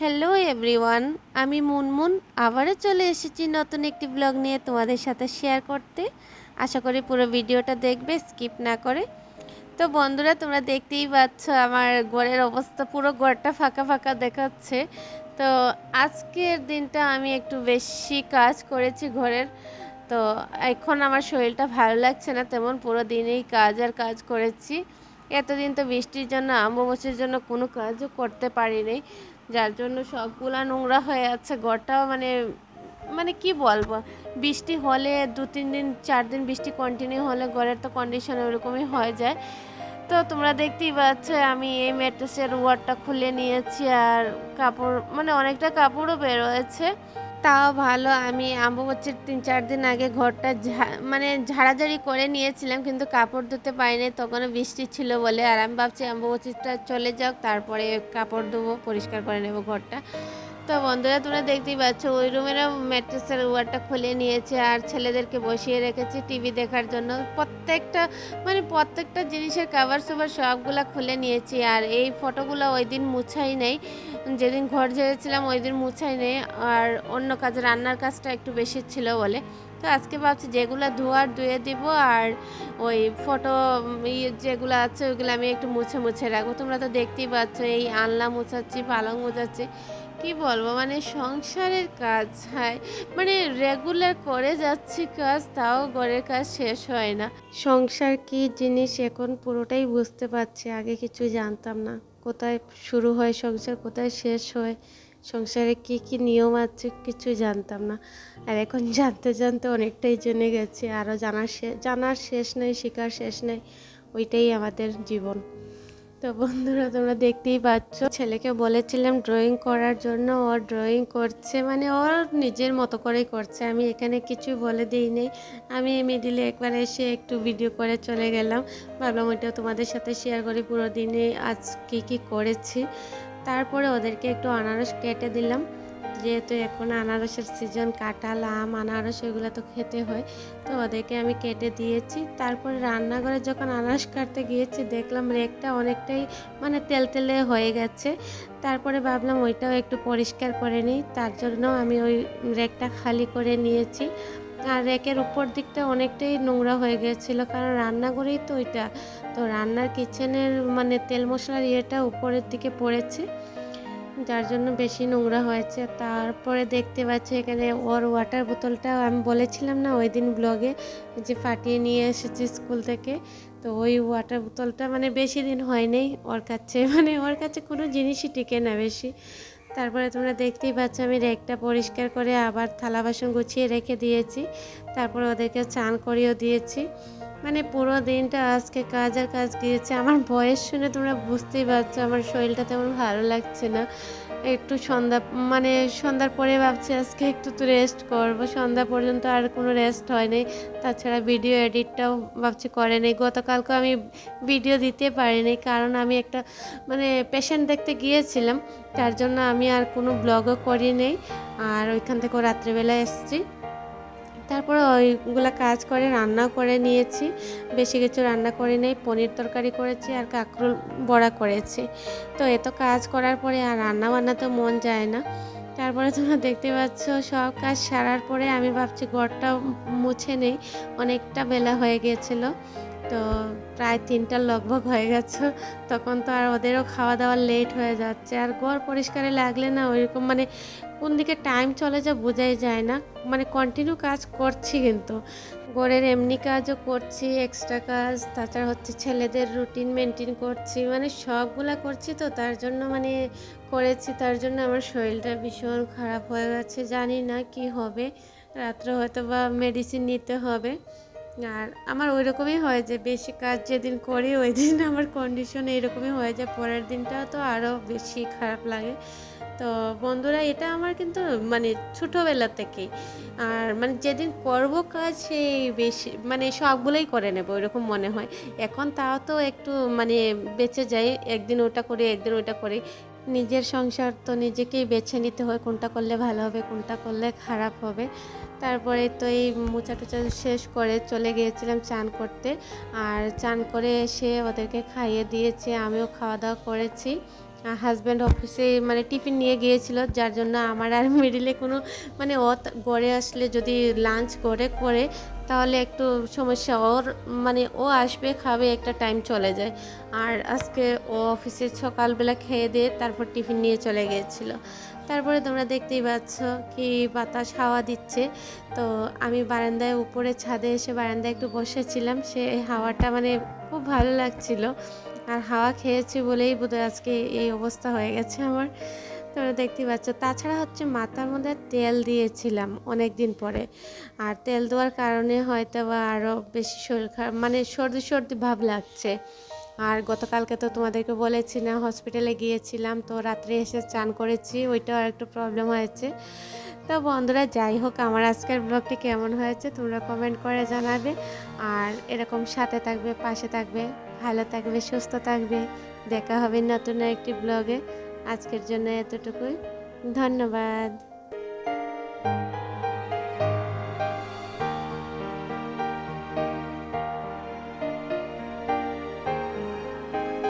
Hello everyone আমি মুনমুন। আবারও চলে এসেছি নতুন একটি ব্লগ নিয়ে তোমাদের সাথে শেয়ার করতে। আশা করি পুরো ভিডিওটা দেখবে স্কিপ না করে। তো বন্ধুরা, তোমরা দেখতেই পাচ্ছ আমার ঘরের অবস্থা, পুরো ঘরটা ফাঁকা ফাঁকা দেখাচ্ছে। তো আজকের দিনটা আমি একটু বেশি কাজ করেছি ঘরের। তো এখন আমার শরীরটা ভালো লাগছে না, তেমন পুরো দিনেই কাজ আর কাজ করেছি। এতদিন তো বৃষ্টির জন্য আম্ববছরের জন্য কোনো কাজও করতে পারিনি। যার জন্য সবগুলা নোংরা হয়ে আছে, ঘরটাও মানে মানে কি বলব? বৃষ্টি হলে দু তিন দিন, চার দিন বৃষ্টি কন্টিনিউ হলে ঘরের তো কন্ডিশন ওরকমই হয়ে যায়। তো তোমরা দেখতেই পাচ্ছ, আমি এই ম্যাট্রেসের ওয়ারটা খুলে নিয়েছি আর কাপড় মানে অনেকটা কাপড়ও বের হয়েছে। তাও ভালো। আমি আম্বুবচ্চির তিন, চার দিন আগে ঘরটা মানে ঝাড়াঝাড়ি করে নিয়েছিলাম কিন্তু কাপড় ধুতে পারিনি। তখনও বৃষ্টি ছিল বলে, আর আমি ভাবছি আম্বুবচ্চিটা চলে যাক, তারপরে কাপড় ধুবো, পরিষ্কার করে নেব ঘরটা। তো বন্ধুরা, তোমরা দেখতেই পাচ্ছ, ওই রুমেরও ম্যাট্রেসের ওয়ারটা খুলে নিয়েছে আর ছেলেদেরকে বসিয়ে রেখেছে টিভি দেখার জন্য। প্রত্যেকটা মানে প্রত্যেকটা জিনিসের কাভার সুভার সবগুলা খুলে নিয়েছি আর এই ফটোগুলো ওই দিন মুছাই নেই। যেদিন ঘর ঝেড়েছিলাম ওই দিন মুছাই নেই আর অন্য কাজ, রান্নার কাজটা একটু বেশি ছিল বলে। তো আজকে ভাবছি যেগুলো ধোয়ার ধুয়ে দিব আর ওই ফটো ইয়ে যেগুলো আছে ওইগুলো আমি একটু মুছে মুছে রাখব। তোমরা তো দেখতেই পাচ্ছ, এই আনলা মুছাচ্ছি, পালং মুছাচ্ছি। কি বলব? মানে সংসারের কাজ হয়। মানে রেগুলার করে যাচ্ছি কাজ, তাও ঘরের কাজ শেষ হয় না। সংসার কি জিনিস এখন পুরোটাই বুঝতে পারছি, আগে কিছু জানতাম না। কোথায় শুরু হয় সংসার, কোথায় শেষ হয়? সংসারে কি কি নিয়ম আছে কিছু জানতাম না। আর এখন জানতে জানতে অনেকটাই জেনে গেছি আরও জানার শে- জানার শেষ নেই শেখার শেষ নেই, ওইটাই আমাদের জীবন। তো বন্ধুরা, তোমরা দেখতেই পাচ্ছ, ছেলেকে বলেছিলাম ড্রয়িং করার জন্য। ও ড্রয়িং করছে মানে ওর নিজের মতো করেই করছে। আমি এখানে কিছু বলে দিই নেই। আমি মিডিলে একবার এসে একটু ভিডিও করে চলে গেলাম। ভাবলাম ওইটা তোমাদের সাথে শেয়ার করি। পুরো দিনে আজ কী কী করেছি। তারপরে ওদেরকে একটু আনারস কেটে দিলাম। যেহেতু এখন আনারসের সিজন কাঁঠাল আম আনারস এগুলো তো খেতে হয়, তো ওদেরকে আমি কেটে দিয়েছি। তারপরে রান্নাঘরে যখন আনারস কাটতে গিয়েছি, দেখলাম রেকটা অনেকটাই মানে তেল তেলে হয়ে গেছে। তারপরে ভাবলাম ওইটাও একটু পরিষ্কার করে নিই, তার জন্য আমি ওই রেকটা খালি করে নিয়েছি। আর রেকের উপর দিকটা অনেকটাই নোংরা হয়ে গেছিল কারণ রান্নাঘরেই তো ওইটা। তো রান্নার কিচেনের মানে তেল মশলার ইয়েটা উপরের দিকে পড়েছে। যার জন্য বেশি নোংরা হয়েছে। তারপরে দেখতে পাচ্ছি এখানে ওর ওয়াটার বোতলটা আমি বলেছিলাম না ওই দিন ব্লগে যে ফাটিয়ে নিয়ে এসেছি স্কুল থেকে। তো ওই ওয়াটার বোতলটা মানে বেশি দিন হয়নি ওর কাছে। মানে ওর কাছে কোনো জিনিসই টিকে না বেশি। তারপরে তোমরা দেখতেই পাচ্ছ আমি রেকটা পরিষ্কার করে আবার থালা বাসন গুছিয়ে রেখে দিয়েছি। তারপরে ওদেরকে চান করিয়েও দিয়েছি। মানে পুরো দিনটা আজকে কাজ আর কাজ গিয়েছে। আমার বয়স শুনে তোমরা বুঝতেই পারছ, আমার শরীরটা তেমন ভালো লাগছে না। একটু সন্ধ্যা মানে সন্ধ্যার পরে ভাবছি আজকে একটু তো রেস্ট করব। সন্ধ্যা পর্যন্ত আর কোনো রেস্ট হয়নি তাছাড়া ভিডিও এডিটটাও ভাবছি করে নেই। গতকালকে আমি ভিডিও দিতে পারিনি কারণ আমি একটা মানে পেশেন্ট দেখতে গিয়েছিলাম। তার জন্য আমি আর কোনো ব্লগও করি নেই। আর ওইখান থেকে রাত্রেবেলা এসেছি। তারপরে ওইগুলো কাজ করে, রান্না করে নিয়েছি। বেশি কিছু রান্না করে নেই, পনির তরকারি করেছি আর কাঁকরোল বড়া করেছি। তো এত কাজ করার পরে আর রান্না বান্না তো মন যায় না। তারপরে তোমরা দেখতে পাচ্ছ, সব কাজ সারার পরে আমি ভাবছি ঘরটা মুছে নেই, অনেকটা বেলা হয়ে গিয়েছিল তো প্রায় তিনটার লগভগ হয়ে গেছে। তখন তো আর ওদেরও খাওয়া দাওয়া লেট হয়ে যাচ্ছে। আর ঘর পরিষ্কারে লাগলে না ওইরকম মানে কোন দিকে টাইম চলে যা বোঝাই যায় না। মানে কন্টিনিউ কাজ করছি কিন্তু। ঘরের এমনি কাজও করছি এক্সট্রা কাজ তাছাড়া হচ্ছে ছেলেদের রুটিন মেনটেন করছি। মানে সবগুলা করছি তো, তার জন্য মানে করেছি, তার জন্য আমার শরীরটা ভীষণ খারাপ হয়ে গেছে। জানি না কি হবে। রাত্রে হয়তো বা মেডিসিন নিতে হবে। আর আমার ওই রকমই হয় যে বেশি কাজ যেদিন করি ওই দিন আমার কন্ডিশন এইরকমই হয়ে যায়। পরের দিনটা তো আরও বেশি খারাপ লাগে। তো বন্ধুরা, এটা আমার কিন্তু মানে ছোটোবেলা থেকেই। আর মানে যেদিন করব কাজ, সেই বেশি মানে সবগুলোই করে নেব এরকম মনে হয়। এখন তাও তো একটু মানে বেঁচে যাই, একদিন ওটা করি, একদিন ওটা করি। নিজের সংসার তো নিজেকেই বেছে নিতে হয়, কোনটা করলে ভালো হবে, কোনটা করলে খারাপ হবে। তারপরে তো এই মোচা টোচা শেষ করে চলে গিয়েছিলাম চান করতে। আর চান করে এসে ওদেরকে খাইয়ে দিয়েছে, আমিও খাওয়া দাওয়া করেছি। হাজব্যান্ড অফিসে মানে টিফিন নিয়ে গিয়েছিল, যার জন্য আমার আর মিডিলে কোনো মানে অত গড়ে আসলে যদি লাঞ্চ করে করে তাহলে একটু সমস্যা। ওর মানে ও আসবে, খাবে, একটা টাইম চলে যায়। আর আজকে ও অফিসে সকালবেলা খেয়ে দিয়ে তারপর টিফিন নিয়ে চলে গিয়েছিল। তারপরে তোমরা দেখতেই পাচ্ছ কি বাতাস হাওয়া দিচ্ছে। তো আমি বারান্দায় উপরে ছাদে এসে বারান্দায় একটু বসেছিলাম, সে হাওয়াটা মানে খুব ভালো লাগছিল। আর হাওয়া খেয়েছি বলেই বোধহয় আজকে এই অবস্থা হয়ে গেছে আমার। তোমরা দেখতেই পাচ্ছ, তাছাড়া হচ্ছে মাথার মধ্যে তেল দিয়েছিলাম অনেক দিন পরে। আর তেল দেওয়ার কারণে হয়তো বা আরও বেশি শরীর খারাপ মানে সর্দি সর্দি ভাব লাগছে। আর গতকালকে তো তোমাদেরকে বলেছি না, হসপিটালে গিয়েছিলাম, তো রাত্রে এসে চান করেছি, ওইটাও একটু প্রবলেম হয়েছে। তো বন্ধুরা, যাই হোক, আমার আজকের ব্লগটি কেমন হয়েছে তোমরা কমেন্ট করে জানাবে। আর এরকম সাথে থাকবে, পাশে থাকবে। ভালো থাকবে সুস্থ থাকবে। দেখা হবে নতুন একটি ব্লগে আজকের জন্য এতটুকুই। ধন্যবাদ।